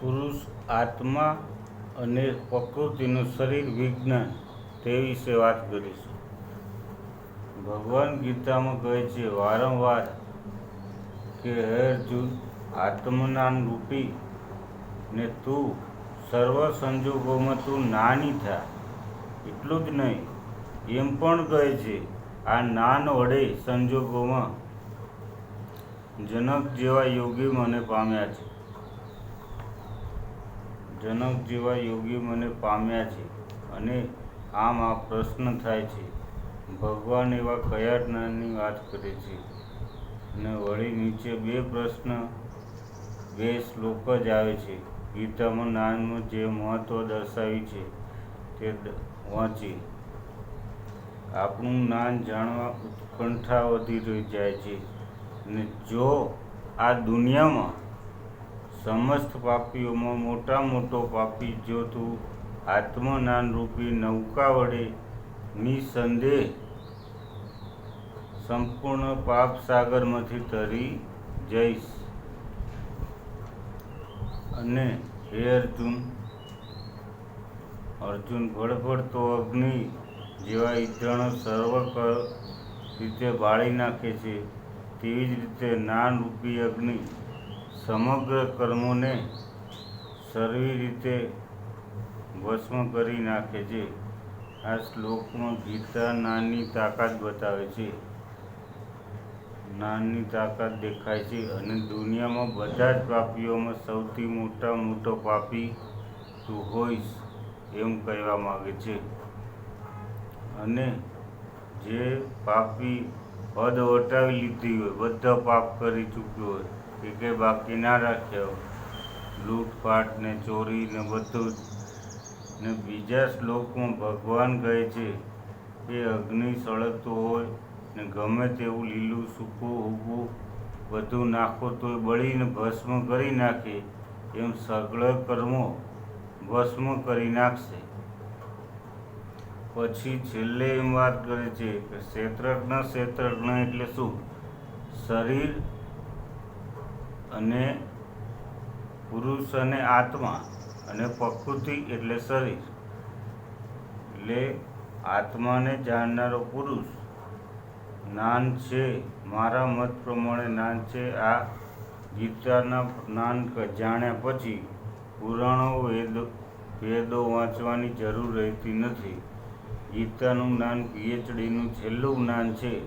પુરુષ આત્મા અને પ્રકૃતિનું શરીર વિજ્ઞાન, તે વિશે વાત કરીશું. ભગવાન ગીતામાં કહે છે, વારંવાર કે હે અર્જુન આત્મનામ રૂપી ને તું સર્વ સંજોગોમાં તું નાની થા. એટલું જ નહીં, એમ પણ કહે છે, આ નાન વડે સંજોગોમાં જનક જેવા યોગી મને પામ્યા છે. જનક જેવા યોગી મને પામ્યા છે અને આમ આ પ્રશ્ન થાય છે. ભગવાન એવા કયા જ્ઞાનની વાત કરે છે? અને વળી નીચે બે પ્રશ્ન, બે શ્લોક જ આવે છે. ગીતામાં જ્ઞાનનું જે મહત્ત્વ દર્શાવ્યું છે તે વાંચી આપણું જ્ઞાન જાણવા ઉત્કંઠા વધી રહી જાય છે. અને જો આ દુનિયામાં સમસ્ત પાપીઓમાં મોટા મોટો પાપી જો તું આત્મજ્ઞાન રૂપી નૌકા વડે નિસંદેહ સંપૂર્ણ પાપ સાગરમાંથી તરી જઈશ. અને હે અર્જુન અર્જુન ભડભડતો અગ્નિ જેવા ઈંધણો સર્વ રીતે બાળી નાખે છે, તેવી જ રીતે નાનરૂપી અગ્નિ સમગ્ર કર્મોને સર્વી રીતે ભસ્મ કરી નાખે છે. આ શ્લોકમાં ગીતા નાની તાકાત બતાવે છે. નાની તાકાત દેખાય છે અને દુનિયામાં બધા જ પાપીઓમાં સૌથી મોટા મોટો પાપી તું હોઈશ એમ કહેવા માગે છે. અને જે પાપી હદ વટાવી લીધી હોય, બધા પાપ કરી ચૂક્યો હોય કે બાકી ના રાખ્યા લૂંટફાટ ને ચોરી ને બધું જ. ને બીજા શ્લોકમાં ભગવાન કહે છે કે અગ્નિ સળગતો હોય ને ગમે તેવું લીલું સૂકું, ઊભું બધું નાખો તોય બળીને ભસ્મ કરી નાખે એમ સગળ કર્મો ભસ્મ કરી નાખશે. પછી છેલ્લે એમ વાત કરે છે કે ક્ષેત્રજ્ઞ ક્ષેત્રજ્ઞ એટલે શું? શરીર અને પુરુષ અને આત્મા અને પ્રકૃતિ એટલે શરીર. એટલે આત્માને જાણનારો પુરુષ જ્ઞાન છે, મારા મત પ્રમાણે જ્ઞાન છે. આ ગીતાના જ્ઞાન જાણ્યા પછી પુરાણો, વેદો વેદો વાંચવાની જરૂર રહેતી નથી. ગીતાનું જ્ઞાન પીએચડીનું છેલ્લું જ્ઞાન છે.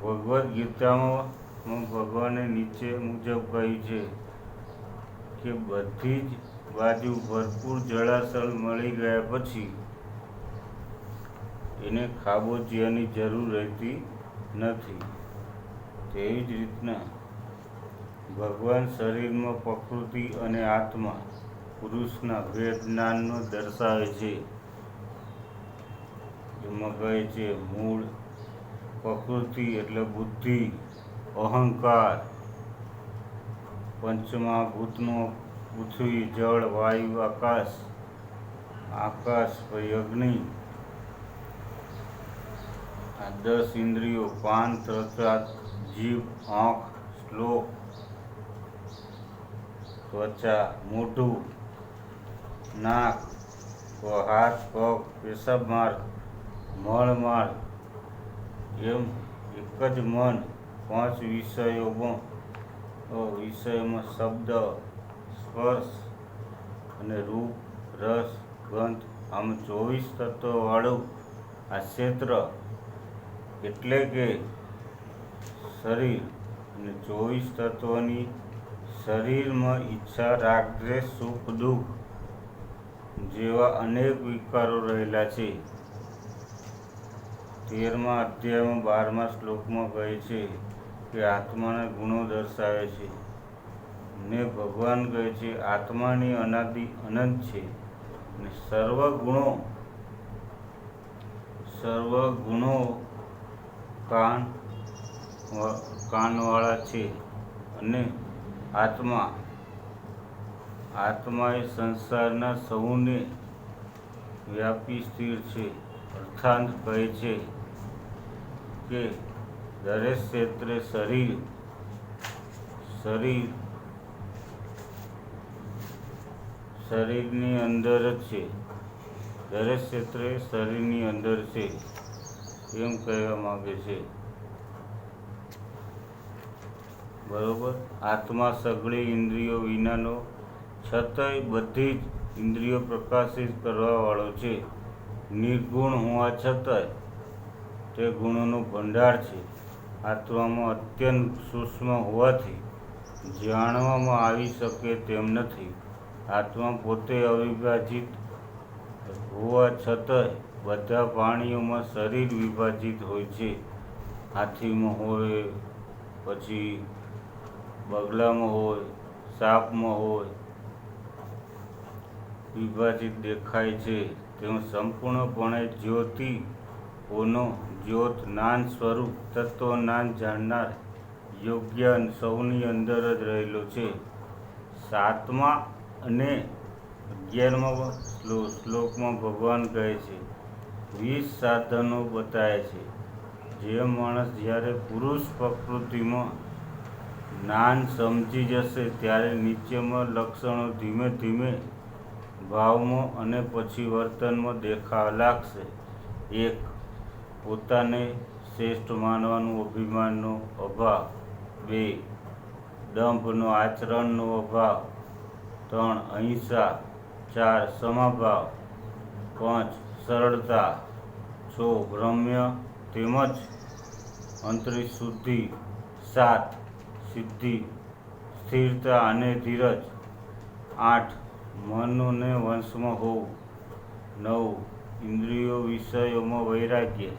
ભગવદ્ ગીતામાં ભગવાને નીચે મુજબ કહ્યું છે કે બધી જ બાજુ ભરપૂર જળાશય મળી ગયા પછી એને ખાબોચિયાની જરૂર રહેતી નથી. તેવી જ રીતના ભગવાન શરીરમાં પ્રકૃતિ અને આત્મા પુરુષના ભેદ જ્ઞાનનો દર્શાવે છે. એમાં કહે છે, મૂળ પ્રકૃતિ એટલે બુદ્ધિ. અહંકાર પંચમહાભૂતનો પૃથ્વી, જળ, વાયુ, આકાશ આકાશ, અગ્નિ, આ દસ ઇન્દ્રિયો, પાન ત્વચા જીભ, આંખ, શ્લોક, ત્વચા, મોઢું, નાક હાથ, પગ, પેશાબ માર્ગ મળ માર્ગ એમ એક જ મન પાંચ વિષયોમાં વિષયોમાં શબ્દ, સ્પર્શ અને રૂપ, રસ, ગંધ, આમ ચોવીસ તત્વવાળું આ ક્ષેત્ર એટલે કે શરીર. અને ચોવીસ તત્વની શરીરમાં ઈચ્છા રાગ દ્વેષ સુખ, દુઃખ જેવા અનેક વિકારો રહેલા છે. તેરમા અધ્યાયમાં બારમા શ્લોકમાં કહે છે કે આત્માના ગુણો દર્શાવે છે. ને ભગવાન કહે છે, આત્માની અનાદિ અનંત છે. ને સર્વ ગુણો સર્વ ગુણો કાન કાનવાળા છે અને આત્મા. આત્મા એ સંસારના સૌને વ્યાપી સ્થિર છે. અર્થાંત કહે છે કે દરેક ક્ષેત્રે શરીર શરીર, શરીરની અંદર જ છે. દરેક ક્ષેત્રે શરીરની અંદર છે, એમ કહેવા માંગે છે. બરોબર? આત્મા સઘળી ઇન્દ્રિયો વિનાનો છતાંય બધી જ ઇન્દ્રિયો પ્રકાશિત કરવાવાળો છે. નિર્ગુણ હોવા છતાંય તે ગુણોનો ભંડાર છે. આત્મામાં અત્યંત સૂક્ષ્મ હોવાથી જાણવામાં આવી શકે તેમ નથી. આત્મા પોતે અવિભાજિત હોવા છતાંય બધા પ્રાણીઓમાં શરીર વિભાજિત હોય છે. હાથીમાં હોય, પછી બગલામાં હોય, સાપમાં હોય, વિભાજિત દેખાય છે. તેઓ સંપૂર્ણપણે જ્યોતિઓનો જ્યોત જ્ઞાન સ્વરૂપ તત્વજ્ઞાન જાણનાર યોગ્ય સૌની અંદર જ રહેલો છે. સાતમા અને અગિયારમા શ્લોકમાં ભગવાન કહે છે, વીસ સાધનો બતાવે છે. જે માણસ જ્યારે પુરુષ પ્રકૃતિમાં જ્ઞાન સમજી જશે ત્યારે નીચેમાં લક્ષણો ધીમે ધીમે ભાવમાં અને પછી વર્તનમાં દેખાવા લાગશે. એક પોતાને શ્રેષ્ઠ માનવાનું અભિમાનનો અભાવ. બે, દંભનો આચરણનો અભાવ. ત્રણ, અહિંસા. ચાર, સમભાવ. પાંચ, સરળતા. છ, ભ્રમ્ય તેમજ અંતરી શુદ્ધિ સાત, સિદ્ધિ, સ્થિરતા અને ધીરજ. આઠ, મનને વંશમાં હોવું. નવ, ઇન્દ્રિયો વિષયોમાં વૈરાગ્ય.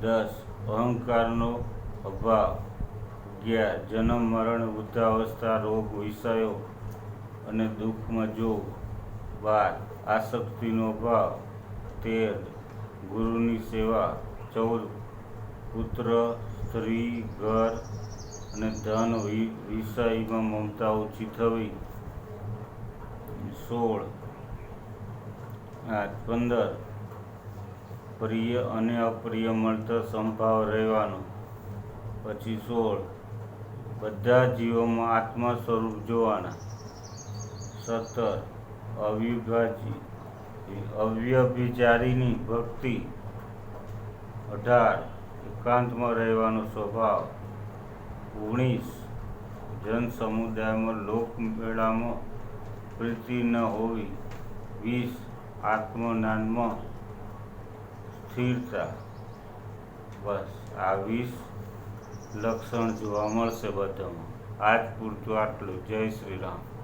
દસ. અહંકારનો અભાવ. અગિયાર. જન્મ, મરણ, વૃદ્ધાવસ્થા, રોગ, વિષયો અને દુઃખમાં જોગ. બાર. આસક્તિનો અભાવ. તેર. ગુરુની સેવા. ચૌદ. પુત્ર, સ્ત્રી, ઘર અને ધન વિષયમાં મમતા ઓછી થવી. સોળ. આઠ. પંદર. પ્રિય અને અપ્રિય મળતા સંભાવ રહેવાનો. પછી સોળ. બધા જીવોમાં આત્મા સ્વરૂપ જોવાના. સત્તર. અવિભાજી અવ્યભિચારીની ભક્તિ. અઢાર. એકાંતમાં રહેવાનો સ્વભાવ. ઓગણીસ. જન સમુદાયમાં લોકમેળામાં પ્રીતિ ન હોવી. વીસ. આત્મજ્ઞાનમાં સ્થિરતા બસ આ વીસ લક્ષણ જોવા મળશે બધામાં. આજ પૂરતું આટલું. જય શ્રી રામ.